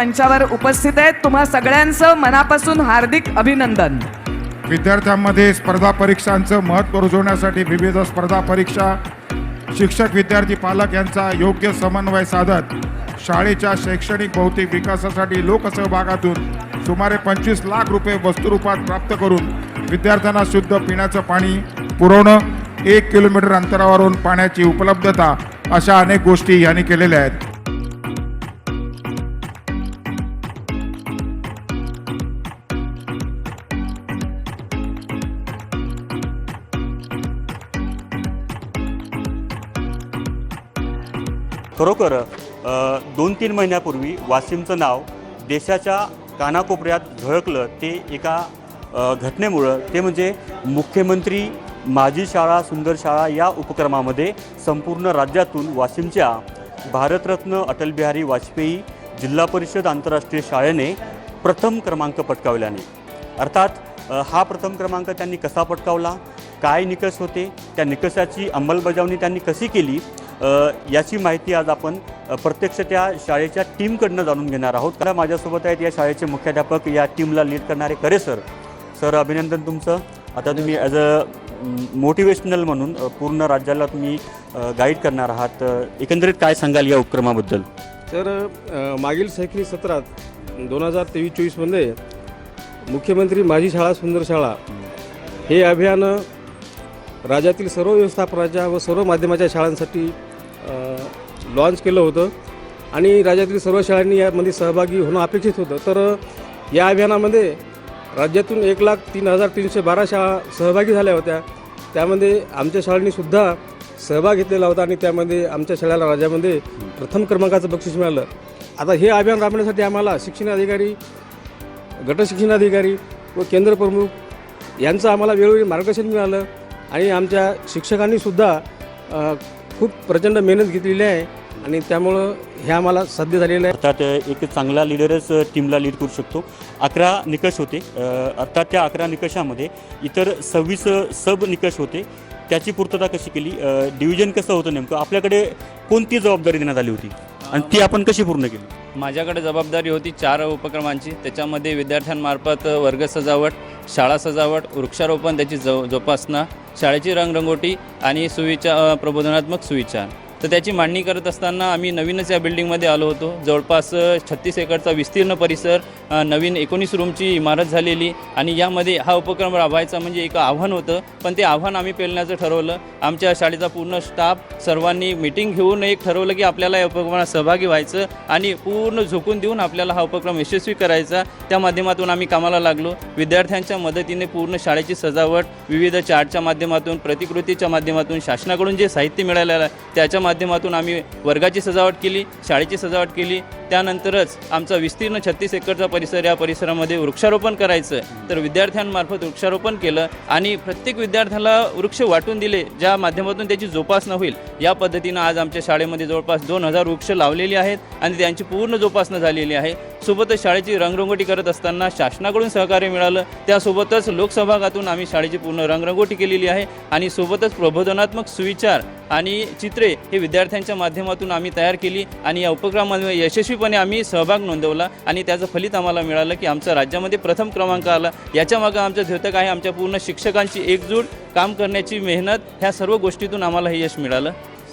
मंचावर उपस्थित आहेत. तुम्हा सगळ्यांचं मनापासून हार्दिक अभिनंदन. विद्यार्थ्यांमध्ये स्पर्धा परीक्षांचं महत्त्व रुजवण्यासाठी विविध स्पर्धा परीक्षा शिक्षक विद्यार्थी पालक यांचा योग्य समन्वय साधत शाळेच्या शैक्षणिक भौतिक विकासासाठी लोकसहभागातून सुमारे पंचवीस लाख रुपये वस्तुरूपात प्राप्त करून विद्यार्थ्यांना शुद्ध पिण्याचं पाणी पुरवणं एक किलोमीटर अंतरावरून पाण्याची उपलब्धता अशा अनेक गोष्टी यांनी केलेल्या आहेत. खरोखर दोन तीन महिन्यापूर्वी वाशिमचं नाव देशाच्या कानाकोपऱ्यात झळकलं ते एका घटनेमुळं ते म्हणजे मुख्यमंत्री माझी शाळा सुंदर शाळा या उपक्रमामध्ये संपूर्ण राज्यातून वाशिमच्या भारतरत्न अटलबिहारी वाजपेयी जिल्हा परिषद आंतरराष्ट्रीय शाळेने प्रथम क्रमांक पटकावल्याने. अर्थात हा प्रथम क्रमांक त्यांनी कसा पटकावला? काय निकष होते? त्या निकषाची अंमलबजावणी त्यांनी कशी केली? याची माहिती आज आपण प्रत्यक्ष त्या शाळेच्या टीमकडनं जाणून घेणार आहोत. कारण माझ्यासोबत आहेत या शाळेचे मुख्याध्यापक या टीमला लीड करणारे करे सर सर अभिनंदन तुमचं. आता तुम्ही ॲज अ मोटिवेशनल म्हणून पूर्ण राज्याला तुम्ही गाईड करणार आहात. एकंदरीत काय सांगाल या उपक्रमाबद्दल? तर मागील शैक्षणिक सत्रात दोन हजार तेवीस चोवीसमध्ये मुख्यमंत्री माझी शाळा सुंदर शाळा हे अभियान राज्यातील सर्व व्यवस्थापनाच्या व सर्व माध्यमाच्या शाळांसाठी लॉन्च केलं होतं. आणि राज्यातील सर्व शाळांनी यामध्ये सहभागी होणं अपेक्षित होतं. तर या अभियानामध्ये राज्यातून एक लाख तीन हजार तीनशे बारा शाळा सहभागी झाल्या होत्या. त्यामध्ये आमच्या शाळांनीसुद्धा सहभाग घेतलेला होता आणि त्यामध्ये आमच्या शाळेला राज्यामध्ये प्रथम क्रमांकाचं बक्षीस मिळालं. आता हे अभियान राबवण्यासाठी आम्हाला शिक्षण अधिकारी गट व केंद्र प्रमुख यांचं आम्हाला वेळोवेळी मार्गदर्शन मिळालं. आणि आमच्या शिक्षकांनीसुद्धा खूप प्रचंड मेहनत घेतलेली आहे आणि त्यामुळं हे आम्हाला साध्य झालेलं आहे. अर्थात एक चांगला लीडरच टीमला लीड करू शकतो. अकरा निकष होते. अर्थात त्या अकरा निकषामध्ये इतर सव्वीस सब निकष होते. त्याची पूर्तता कशी केली? डिव्हिजन कसं होतं नेमकं? आपल्याकडे कोणती जबाबदारी देण्यात आली होती? आणि ती आपण कशी पूर्ण केली? माझ्याकडे जबाबदारी होती चार उपक्रमांची. त्याच्यामध्ये विद्यार्थ्यांमार्फत वर्ग सजावट शाळा सजावट वृक्षारोपण त्याची जो जोपासना शाळेची रंगरंगोटी आणि सुविचार प्रबोधनात्मक सुविचार. तर त्याची मांडणी करत असताना आम्ही नवीनच या बिल्डिंगमध्ये आलो होतो. जवळपास छत्तीस एकरचा विस्तीर्ण परिसर नवीन एकोणीस रूमची इमारत झालेली आणि यामध्ये हा उपक्रम राबवायचा म्हणजे एक आव्हान होतं. पण ते आव्हान आम्ही पेलण्याचं ठरवलं. आमच्या शाळेचा पूर्ण स्टाफ सर्वांनी मिटिंग घेऊन एक ठरवलं की आपल्याला या उपक्रमात सहभागी व्हायचं आणि पूर्ण झोकून देऊन आपल्याला हा उपक्रम यशस्वी करायचा. त्या माध्यमातून आम्ही कामाला लागलो. विद्यार्थ्यांच्या मदतीने पूर्ण शाळेची सजावट विविध चार्टच्या माध्यमातून प्रतिकृतीच्या माध्यमातून शासनाकडून जे साहित्य मिळालेलं आहे त्याच्या माध्यमातून आम्ही वर्गाची सजावट केली शाळेची सजावट केली त्यानंतरच आमचा विस्तीर्ण छत्तीस एकरचा परिसर या परिसरामध्ये वृक्षारोपण करायचं. तर विद्यार्थ्यांमार्फत वृक्षारोपण केलं आणि प्रत्येक विद्यार्थ्याला वृक्ष वाटून दिले ज्या माध्यमातून त्याची जोपासना होईल. या पद्धतीनं आज आमच्या शाळेमध्ये जवळपास दोन हजार वृक्ष लावलेली आहेत आणि त्यांची पूर्ण जोपासना झालेली आहे. सोबतच शाळेची रंगरंगोटी करत असताना शासनाकडून सहकार्य मिळालं. त्यासोबतच लोकसहभागातून आम्ही शाळेची पूर्ण रंगरंगोटी केलेली आहे आणि सोबतच प्रबोधनात्मक सुविचार आणि चित्रे हे विद्यार्थ्यांच्या माध्यमातून आम्ही तयार केली आणि या उपक्रमामध्ये यशस्वीपणे आम्ही सहभाग नोंदवला आणि त्याचं फलित आम्हाला मिळालं की आमचा राज्यामध्ये प्रथम क्रमांक आला. याच्या मागं आमचं द्योतक आहे आमच्या पूर्ण शिक्षकांची एकजूट काम करण्याची मेहनत ह्या सर्व गोष्टीतून आम्हाला हे यश मिळालं.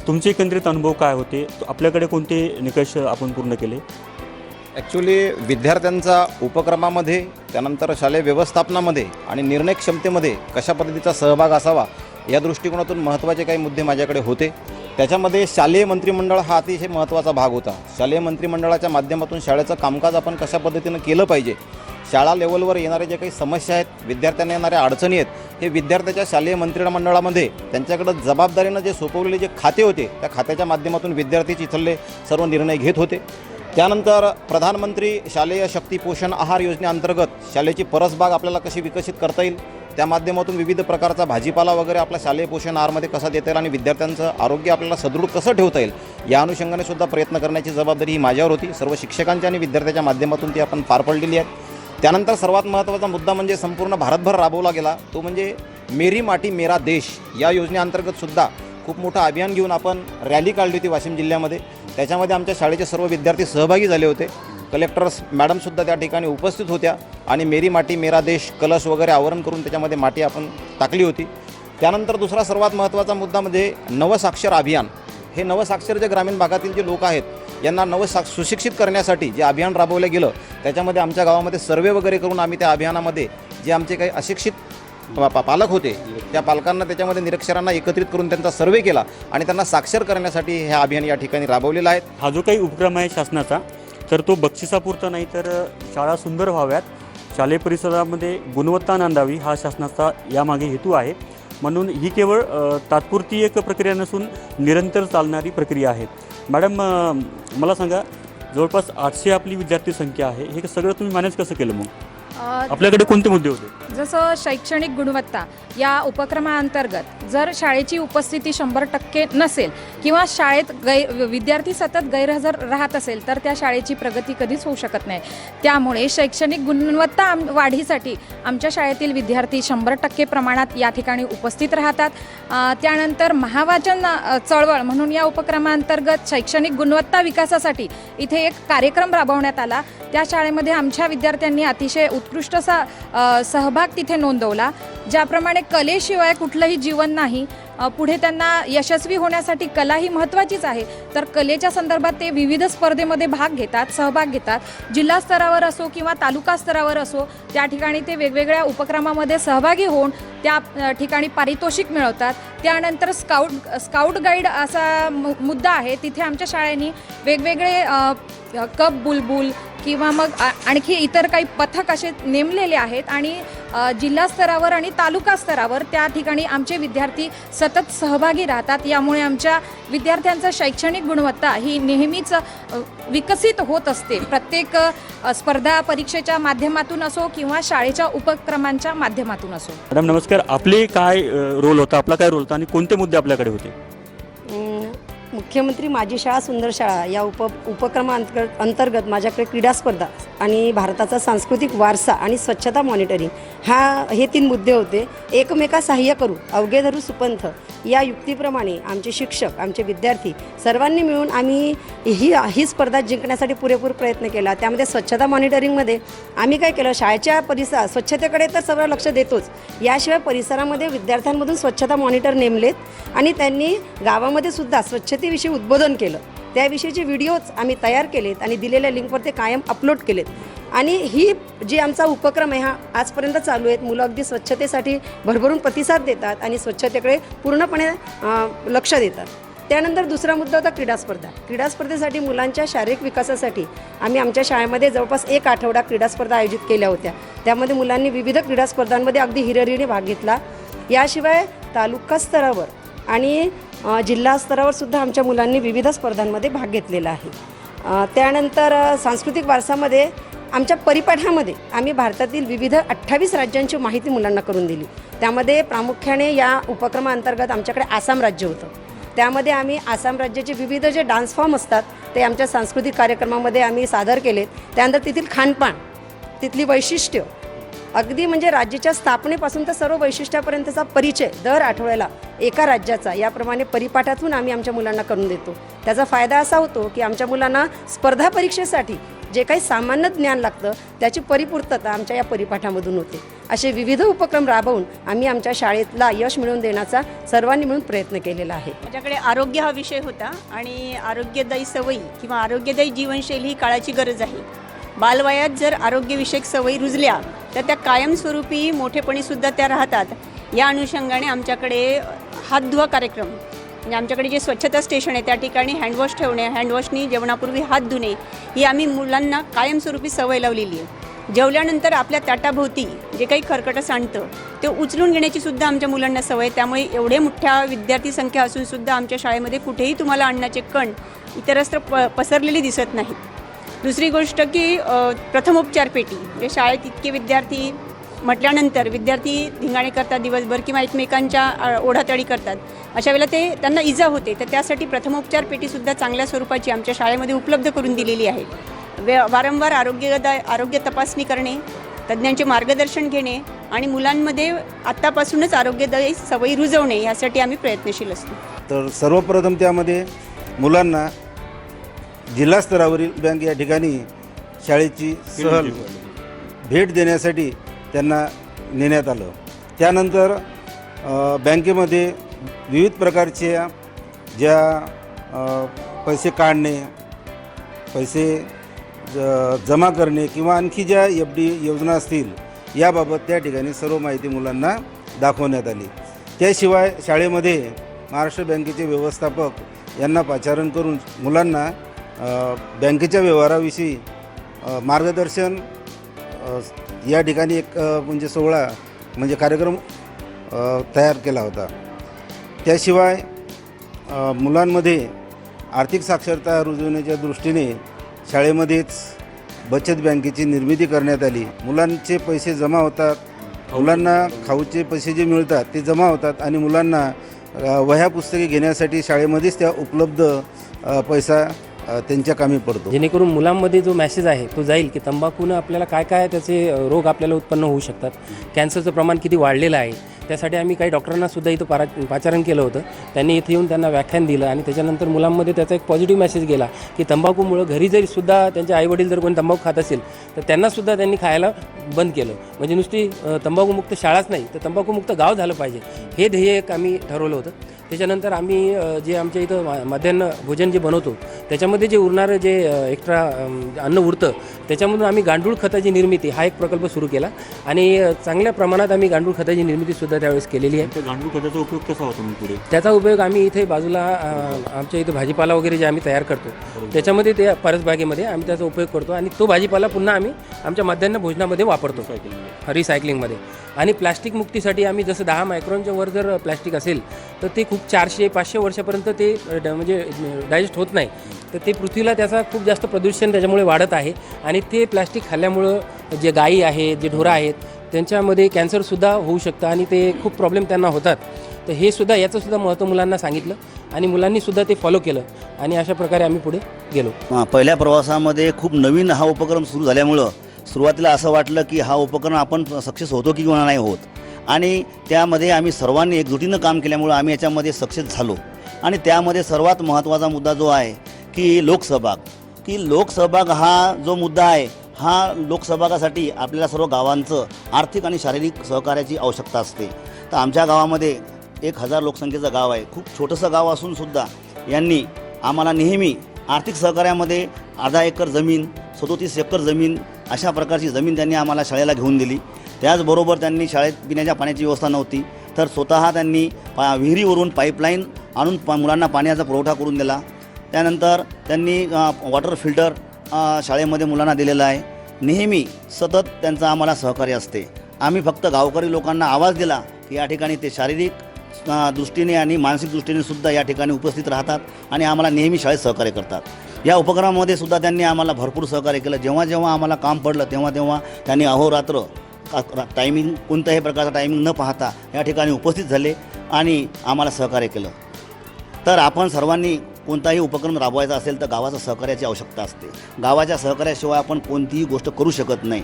तुमचे एकंदरीत अनुभव काय होते? आपल्याकडे कोणते निकष आपण पूर्ण केले? ॲक्च्युली विद्यार्थ्यांचा उपक्रमामध्ये त्यानंतर शालेय व्यवस्थापनामध्ये आणि निर्णय क्षमतेमध्ये कशा पद्धतीचा सहभाग असावा या दृष्टिकोनातून महत्त्वाचे काही मुद्दे माझ्याकडे होते. त्याच्यामध्ये शालेय मंत्रिमंडळ हा अतिशय महत्त्वाचा भाग होता. शालेय मंत्रिमंडळाच्या माध्यमातून शाळेचं कामकाज आपण कशा पद्धतीनं केलं पाहिजे? शाळा लेवलवर येणारे जे काही समस्या आहेत विद्यार्थ्यांना येणाऱ्या अडचणी आहेत हे विद्यार्थ्याच्या शालेय मंत्रिमंडळामध्ये त्यांच्याकडं जबाबदारीनं जे सोपवलेले जे खाते होते त्या खात्याच्या माध्यमातून विद्यार्थीच इथले सर्व निर्णय घेत होते. त्यानंतर प्रधानमंत्री शालेय शक्ती पोषण आहार योजनेअंतर्गत शालेची परसबाग आपल्याला कशी विकसित करता येईल? त्या माध्यमातून विविध प्रकारचा भाजीपाला वगैरे आपल्या शालेय पोषण आहारमध्ये कसा देता येईल आणि विद्यार्थ्यांचं आरोग्य आपल्याला सदृढ कसं ठेवता येईल या अनुषंगाने सुद्धा प्रयत्न करण्याची जबाबदारी ही माझ्यावर होती. सर्व शिक्षकांच्या आणि विद्यार्थ्याच्या माध्यमातून ती आपण पार पडलेली आहे त्यानंतर सर्वात महत्त्वाचा मुद्दा म्हणजे संपूर्ण भारतभर राबवला गेला. तो म्हणजे मेरी माटी मेरा देश या योजनेअंतर्गत सुद्धा खूप मोठं अभियान घेऊन आपण रॅली काढली होती वाशिम जिल्ह्यामध्ये. त्याच्यामध्ये आमच्या शाळेचे सर्व विद्यार्थी सहभागी झाले होते. कलेक्टर्स मॅडमसुद्धा त्या ठिकाणी उपस्थित होत्या आणि मेरी माटी मेरा देश कलश वगैरे आवरण करून त्याच्यामध्ये माती आपण टाकली होती. त्यानंतर दुसरा सर्वात महत्त्वाचा मुद्दा म्हणजे नवसाक्षर अभियान. हे नवसाक्षर जे ग्रामीण भागातील जे लोक आहेत यांना नवसा सुशिक्षित करण्यासाठी जे अभियान राबवलं गेलं त्याच्यामध्ये आमच्या गावामध्ये सर्वे वगैरे करून आम्ही त्या अभियानामध्ये जे आमचे काही अशिक्षित पा- पालक होते त्या पालकांना त्याच्यामध्ये निरक्षरांना एकत्रित करून त्यांचा सर्वे केला आणि त्यांना साक्षर करण्यासाठी हे अभियान या ठिकाणी राबवलेलं आहे. हा जो काही उपक्रम आहे शासनाचा तर तो बक्षिसापुरता नाही तर शाळा सुंदर व्हाव्यात. शालेय परिसरामध्ये गुणवत्ता नांदावी हा शासनाचा यामागे हेतू आहे. म्हणून ही केवळ तात्पुरती एक प्रक्रिया नसून निरंतर चालणारी प्रक्रिया आहे. मॅडम मला सांगा जवळपास आठशे आपली विद्यार्थी संख्या आहे. हे सगळं तुम्ही मॅनेज कसं केलं मग? अ, आपल्याकडे कोणते मुद्दे होते? जसं शैक्षणिक गुणवत्ता या उपक्रमाअंतर्गत जर शाळेची उपस्थिती शंभर टक्के नसेल किंवा शाळेत गै विद्यार्थी सतत गैरहजर राहत असेल तर त्या शाळेची प्रगती कधीच होऊ शकत नाही. त्यामुळे शैक्षणिक गुणवत्ता आम वाढीसाठी आमच्या शाळेतील विद्यार्थी शंभर टक्के प्रमाणात या ठिकाणी उपस्थित राहतात. अ, त्यानंतर महावाचन अ, चळवळ म्हणून या उपक्रमाअंतर्गत शैक्षणिक गुणवत्ता विकासासाठी इथे एक कार्यक्रम राबवण्यात आला. त्या शाळेमध्ये आमच्या विद्यार्थ्यांनी अतिशय उत्कृष्ट उत्कृष्ट असा सहभाग तिथे नोंदवला. ज्याप्रमाणे कलेशिवाय कुठलंही जीवन नाही पुढे त्यांना यशस्वी होण्यासाठी कला ही महत्त्वाचीच आहे. तर कलेच्या संदर्भात ते विविध स्पर्धेमध्ये भाग घेतात सहभाग घेतात. जिल्हा स्तरावर असो किंवा तालुका स्तरावर असो त्या ठिकाणी ते वेगवेगळ्या उपक्रमामध्ये सहभागी होऊन त्या ठिकाणी पारितोषिक मिळवतात. त्यानंतर स्काउट स्काउट गाईड असा मु मुद्दा आहे. तिथे आमच्या शाळेनी वेगवेगळे कप बुलबुल किंवा मग आणखी इतर काही पथक असे नेमलेले आहेत आणि जिल्हा स्तरावर आणि तालुका स्तरावर त्या ठिकाणी आमचे विद्यार्थी सतत सहभागी राहतात. यामुळे आमच्या विद्यार्थ्यांचं शैक्षणिक गुणवत्ता ही नेहमीच विकसित होत असते. प्रत्येक स्पर्धा परीक्षेच्या माध्यमातून असो किंवा शाळेच्या उपक्रमांच्या माध्यमातून असो. मॅडम नमस्कार. आपले काय रोल होता? आपला काय रोल होता? आणि कोणते मुद्दे आपल्याकडे होते? मुख्यमंत्री माझी शाळा सुंदर शाळा या उप उपक्रमा अंतर्गत माझ्याकडे क्रीडा स्पर्धा. आणि भारताचा सांस्कृतिक वारसा आणि स्वच्छता मॉनिटरिंग हा हे तीन मुद्दे होते. एकमेका सहाय्य करू अवघे धरू सुपंथ या युक्तीप्रमाणे आमचे शिक्षक आमचे विद्यार्थी सर्वांनी मिळून आम्ही ही ही स्पर्धा जिंकण्यासाठी पुरेपूर प्रयत्न केला. त्यामध्ये स्वच्छता मॉनिटरिंगमध्ये आम्ही काय केलं शाळेच्या परिसर स्वच्छतेकडे तर सर्व लक्ष देतोच. याशिवाय परिसरामध्ये विद्यार्थ्यांमधून स्वच्छता मॉनिटर नेमलेत आणि त्यांनी गावामध्ये सुद्धा स्वच्छतेविषयी उद्बोधन केलं. त्याविषयीचे व्हिडिओज आम्ही तयार केलेत आणि दिलेल्या लिंकवर ते कायम अपलोड केलेत. आणि ही जी आमचा उपक्रम आहे हा आजपर्यंत चालू आहेत. मुलं अगदी स्वच्छतेसाठी भरभरून प्रतिसाद देतात आणि स्वच्छतेकडे पूर्णपणे लक्ष देतात. त्यानंतर दुसरा मुद्दा होता क्रीडा स्पर्धा. क्रीडा स्पर्धेसाठी मुलांच्या शारीरिक विकासासाठी आम्ही आमच्या शाळेमध्ये जवळपास एक आठवडा क्रीडा स्पर्धा आयोजित केल्या होत्या. त्यामध्ये मुलांनी विविध क्रीडा स्पर्धांमध्ये अगदी हिररीने भाग घेतला. याशिवाय तालुका स्तरावर आणि जिल्हा स्तरावर सुद्धा आमच्या मुलांनी विविध स्पर्धांमध्ये भाग घेतलेला आहे. त्यानंतर सांस्कृतिक वारसामध्ये आमच्या परिपाठामध्ये आम्ही भारतातील विविध अठ्ठावीस राज्यांची माहिती मुलांना करून दिली. त्यामध्ये प्रामुख्याने या उपक्रमाअंतर्गत आमच्याकडे आसाम राज्य होतं. त्यामध्ये आम्ही आसाम राज्याचे विविध जे डान्स फॉर्म असतात ते आमच्या सांस्कृतिक कार्यक्रमामध्ये आम्ही सादर केलेत. त्यानंतर तेथील खानपान तिथली वैशिष्ट्य अगदी म्हणजे राज्याच्या स्थापनेपासून तर सर्व वैशिष्ट्यापर्यंतचा परिचय दर आठवड्याला एका राज्याचा याप्रमाणे परिपाठातून आम्ही आमच्या मुलांना करून देतो. त्याचा फायदा असा होतो की आमच्या मुलांना स्पर्धा परीक्षेसाठी जे काही सामान्य ज्ञान लागतं त्याची परिपूर्तता आमच्या या परिपाठामधून होते. असे विविध उपक्रम राबवून आम्ही आमच्या शाळेतला यश मिळवून देण्याचा सर्वांनी मिळून प्रयत्न केलेला आहे. माझ्याकडे आरोग्य हा विषय होता आणि आरोग्यदायी सवयी किंवा आरोग्यदायी जीवनशैली ही काळाची गरज आहे. बालवयात जर आरोग्यविषयक सवयी रुजल्या तर त्या कायमस्वरूपी मोठेपणीसुद्धा त्या राहतात. या अनुषंगाने आमच्याकडे हात धुवा कार्यक्रम म्हणजे आमच्याकडे जे स्वच्छता स्टेशन आहे त्या ठिकाणी हँडवॉश ठेवणे हँडवॉशनी जेवणापूर्वी हात धुणे ही आम्ही मुलांना कायमस्वरूपी सवय लावलेली आहे. जेवल्यानंतर आपल्या ताटाभोवती जे काही खरकटं सांडतं ते उचलून घेण्याची सुद्धा आमच्या मुलांना सवय आहे. त्यामुळे एवढे मोठ्या विद्यार्थी संख्या असूनसुद्धा आमच्या शाळेमध्ये कुठेही तुम्हाला अन्नाचे कण इतरस्त्र प पसरलेली दिसत नाहीत. दुसरी गोष्ट की प्रथमोपचार पेटी. म्हणजे शाळेत इतके विद्यार्थी म्हटल्यानंतर विद्यार्थी धिंगाणे करतात दिवसभर किंवा एकमेकांच्या अ, करतात. अशा वेळेला ते त्यांना इजा होते. तर त्यासाठी प्रथमोपचार पेटीसुद्धा चांगल्या स्वरूपाची आमच्या शाळेमध्ये उपलब्ध करून दिलेली आहे. वे वारंवार आरोग्यदाय आरोग्य तपासणी करणे तज्ज्ञांचे मार्गदर्शन घेणे आणि मुलांमध्ये आत्तापासूनच आरोग्यदायी सवयी रुजवणे यासाठी आम्ही प्रयत्नशील असतो. तर सर्वप्रथम त्यामध्ये मुलांना जिल्हा स्तरावरील बँक या ठिकाणी शाळेची सहल भेट देण्यासाठी. त्यांना नेण्यात आलं. त्यानंतर बँकेमध्ये विविध प्रकारच्या ज्या पैसे काढणे पैसे ज जमा करणे किंवा आणखी ज्या एफ डी योजना असतील याबाबत त्या ठिकाणी सर्व माहिती मुलांना दाखवण्यात आली. त्याशिवाय शाळेमध्ये महाराष्ट्र बँकेचे व्यवस्थापक यांना पाचारण करून मुलांना बँकेच्या व्यवहाराविषयी मार्गदर्शन या ठिकाणी एक म्हणजे सोहळा म्हणजे कार्यक्रम तयार केला होता. त्याशिवाय मुलांमध्ये आर्थिक साक्षरता रुजवण्याच्या दृष्टीने शाळेमध्येच बचत बँकेची निर्मिती करण्यात आली. मुलांचे पैसे जमा होतात मुलांना खाऊचे पैसे जे मिळतात ते जमा होतात आणि मुलांना वह्या पुस्तके घेण्यासाठी शाळेमध्येच त्या उपलब्ध पैसा त्यांच्या कामी पडतो. जेणेकरून मुलांमध्ये जो मॅसेज आहे तो जाईल की तंबाखूनं आपल्याला काय काय त्याचे रोग आपल्याला उत्पन्न होऊ शकतात. कॅन्सरचं प्रमाण किती वाढलेलं आहे त्यासाठी आम्ही काही डॉक्टरांना सुद्धा इथं पारा पाचारण केलं होतं. त्यांनी इथे येऊन त्यांना व्याख्यान दिलं आणि त्याच्यानंतर मुलांमध्ये त्याचा एक पॉझिटिव्ह मेसेज गेला की तंबाखूमुळं घरी जरी सुद्धा त्यांचे आईवडील जर कोणी तंबाखू खात असेल तर त्यांनासुद्धा त्यांनी खायला बंद केलं. म्हणजे नुसती तंबाखूमुक्त शाळाच नाही तर तंबाखूमुक्त गाव झालं पाहिजे. हे ध्येय एक आम्ही ठरवलं होतं. त्याच्यानंतर आम्ही जे आमच्या इथं मा- माध्यान्ह भोजन जे बनवतो त्याच्यामध्ये जे उरणारं जे एक्स्ट्रा अन्न उरतं त्याच्यामधून आम्ही गांडूळ खताची निर्मिती हा एक प्रकल्प सुरू केला. आणि चांगल्या प्रमाणात आम्ही गांडूळ खताची निर्मितीसुद्धा त्यावेळेस केलेली आहे. गांडूळ खताचा उपयोग कसा होता पुढे? त्याचा उपयोग आम्ही इथे बाजूला आमच्या इथे भाजीपाला वगैरे जे आम्ही तयार करतो त्याच्यामध्ये ते परसबागेमध्ये आम्ही त्याचा उपयोग करतो. आणि तो भाजीपाला पुन्हा आम्ही आमच्या मध्यान्ह भोजनामध्ये वापरतो. रिसायकलिंगमध्ये आणि प्लास्टिक मुक्तीसाठी आम्ही जसं दहा मायक्रॉनच्या वर जर प्लास्टिक असेल तर ते खूप चारशे पाचशे वर्षापर्यंत ते ड- म्हणजे डायजेस्ट होत नाही. तर ते पृथ्वीला त्याचा खूप जास्त प्रदूषण त्याच्यामुळे वाढत आहे. आणि ते प्लास्टिक खाल्ल्यामुळं जे गायी आहेत जे ढोरं आहेत त्यांच्यामध्ये कॅन्सरसुद्धा होऊ शकतं आणि ते खूप प्रॉब्लेम त्यांना होतात. तर हे सुद्धा याचंसुद्धा महत्त्व मुलांना सांगितलं आणि मुलांनीसुद्धा ते फॉलो केलं आणि अशा प्रकारे आम्ही पुढे गेलो. पहिल्या प्रवासामध्ये खूप नवीन हा उपक्रम सुरू झाल्यामुळं सुरुवातीला असं वाटलं की हा उपक्रम आपण सक्सेस होतो की किंवा नाही होत. आणि त्यामध्ये आम्ही सर्वांनी एकजुटीनं काम केल्यामुळं आम्ही याच्यामध्ये सक्सेस झालो. आणि त्यामध्ये सर्वात महत्त्वाचा मुद्दा जो आहे की लोकसहभाग. की लोकसहभाग हा जो मुद्दा आहे हा लोकसहभागासाठी आपल्याला सर्व गावांचं आर्थिक आणि शारीरिक सहकार्याची आवश्यकता असते. तर आमच्या गावामध्ये एक हजार लोकसंख्येचं गाव आहे. खूप छोटंसं गाव असूनसुद्धा यांनी आम्हाला नेहमी आर्थिक सहकार्यामध्ये अर्धा एकर जमीन सदोतीस एकर जमीन अशा प्रकारची जमीन त्यांनी आम्हाला शाळेला घेऊन दिली. त्याचबरोबर त्यांनी शाळेत पिण्याच्या पाण्याची व्यवस्था नव्हती तर स्वतः त्यांनी पा विहिरीवरून पाईपलाईन आणून पा मुलांना पाण्याचा पुरवठा करून दिला. त्यानंतर त्यांनी वॉटर फिल्टर शाळेमध्ये मुलांना दिलेलं आहे. नेहमी सतत त्यांचं आम्हाला सहकार्य असते. आम्ही फक्त गावकरी लोकांना आवाज दिला की या ठिकाणी ते शारीरिक दृष्टीने आणि मानसिक दृष्टीने सुद्धा या ठिकाणी उपस्थित राहतात आणि आम्हाला नेहमी शाळेत सहकार्य करतात. या उपक्रमामध्ये सुद्धा त्यांनी आम्हाला भरपूर सहकार्य केलं. जेव्हा जेव्हा आम्हाला काम पडलं तेव्हा तेव्हा त्यांनी अहोरात्र टायमिंग कोणत्याही प्रकारचा टायमिंग न पाहता या ठिकाणी उपस्थित झाले आणि आम्हाला सहकार्य केलं. तर आपण सर्वांनी कोणताही उपक्रम राबवायचा असेल तर गावाचं सहकार्याची आवश्यकता असते. गावाच्या सहकार्याशिवाय आपण कोणतीही गोष्ट करू शकत नाही.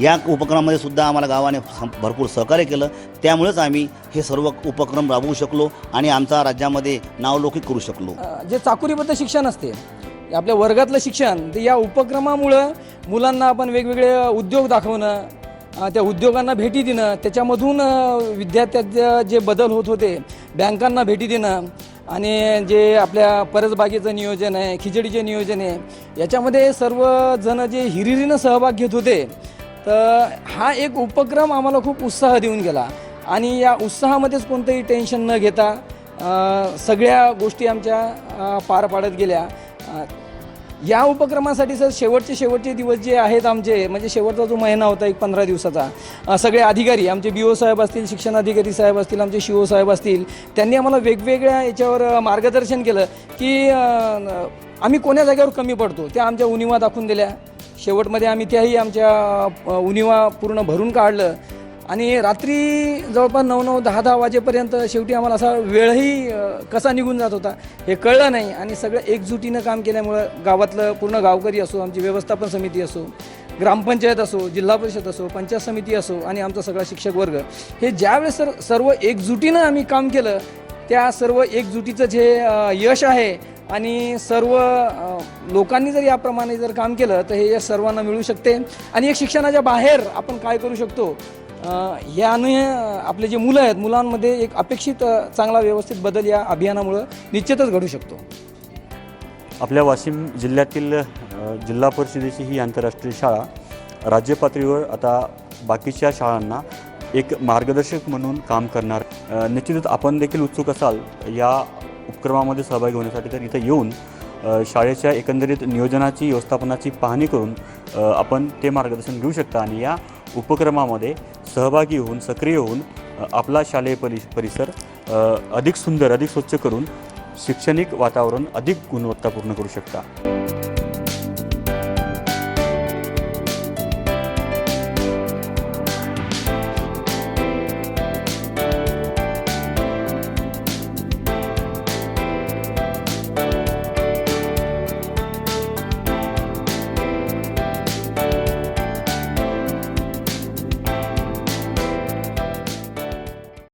या उपक्रमामध्ये सुद्धा आम्हाला गावाने भरपूर सहकार्य केलं. त्यामुळेच आम्ही हे सर्व उपक्रम राबवू शकलो आणि आमचा राज्यामध्ये नावलौकिक करू शकलो. जे चाकुरीबद्ध शिक्षण असते आपल्या वर्गातलं शिक्षण ते या उपक्रमामुळं मुलांना आपण वेगवेगळे उद्योग दाखवणं त्या उद्योगांना भेटी देणं त्याच्यामधून अ, विद्यार्थ्याचे जे बदल होत होते बँकांना भेटी देणं आणि जे आपल्या परसबागेचं नियोजन आहे खिचडीचे नियोजन आहे याच्यामध्ये सर्वजण जे हिरिरीनं सहभाग घेत होते तर हा एक उपक्रम आम्हाला खूप उत्साह देऊन गेला. आणि या उत्साहामध्येच कोणतंही टेन्शन न घेता सगळ्या गोष्टी आमच्या पार पाडत गेल्या. या उपक्रमासाठी सर शेवटचे शेवटचे दिवस जे आहेत आमचे म्हणजे शेवटचा जो महिना होता एक पंधरा दिवसाचा सगळे अधिकारी आमचे बी ओ साहेब असतील शिक्षण अधिकारी साहेब असतील आमचे शी ओ साहेब असतील त्यांनी आम्हाला वेगवेगळ्या याच्यावर मार्गदर्शन केलं की आम्ही कोण्या जागेवर कमी पडतो? त्या आमच्या उनिवा दाखवून दिल्या. शेवटमध्ये आम्ही त्याही आमच्या उनिवा पूर्ण भरून काढलं. आणि रात्री जवळपास नऊ नऊ दहा दहा वाजेपर्यंत शेवटी आम्हाला असा वेळही कसा निघून जात होता हे कळलं नाही. आणि सगळं एकजुटीनं काम केल्यामुळं गावातलं पूर्ण गावकरी असो आमची व्यवस्थापन समिती असो ग्रामपंचायत असो जिल्हा परिषद असो पंचायत समिती असो आणि आमचा सगळा शिक्षक वर्ग हे ज्यावेळेस सर सर्व एकजुटीनं आम्ही काम केलं त्या सर्व एकजुटीचं जे यश आहे. आणि सर्व लोकांनी जर याप्रमाणे जर काम केलं तर हे यश सर्वांना मिळू शकते. आणि एक शिक्षणाच्या बाहेर आपण काय करू शकतो? याने आपले जे मुलं आहेत मुलांमध्ये एक अपेक्षित चांगला व्यवस्थित बदल या अभियानामुळं निश्चितच घडू शकतो. आपल्या वाशिम जिल्ह्यातील जिल्हा परिषदेची ही आंतरराष्ट्रीय शाळा राज्य पातळीवर आता बाकीच्या शाळांना एक मार्गदर्शक म्हणून काम करणार. निश्चितच आपण देखील उत्सुक असाल या उपक्रमामध्ये सहभागी होण्यासाठी तर इथं येऊन शाळेच्या एकंदरीत नियोजनाची व्यवस्थापनाची पाहणी करून आपण ते मार्गदर्शन घेऊ शकता आणि या उपक्रमामध्ये सहभागी होऊन सक्रिय होऊन आपला शालेय परि परिसर अधिक सुंदर अधिक स्वच्छ करून शैक्षणिक वातावरण अधिक गुणवत्तापूर्ण करू शकता.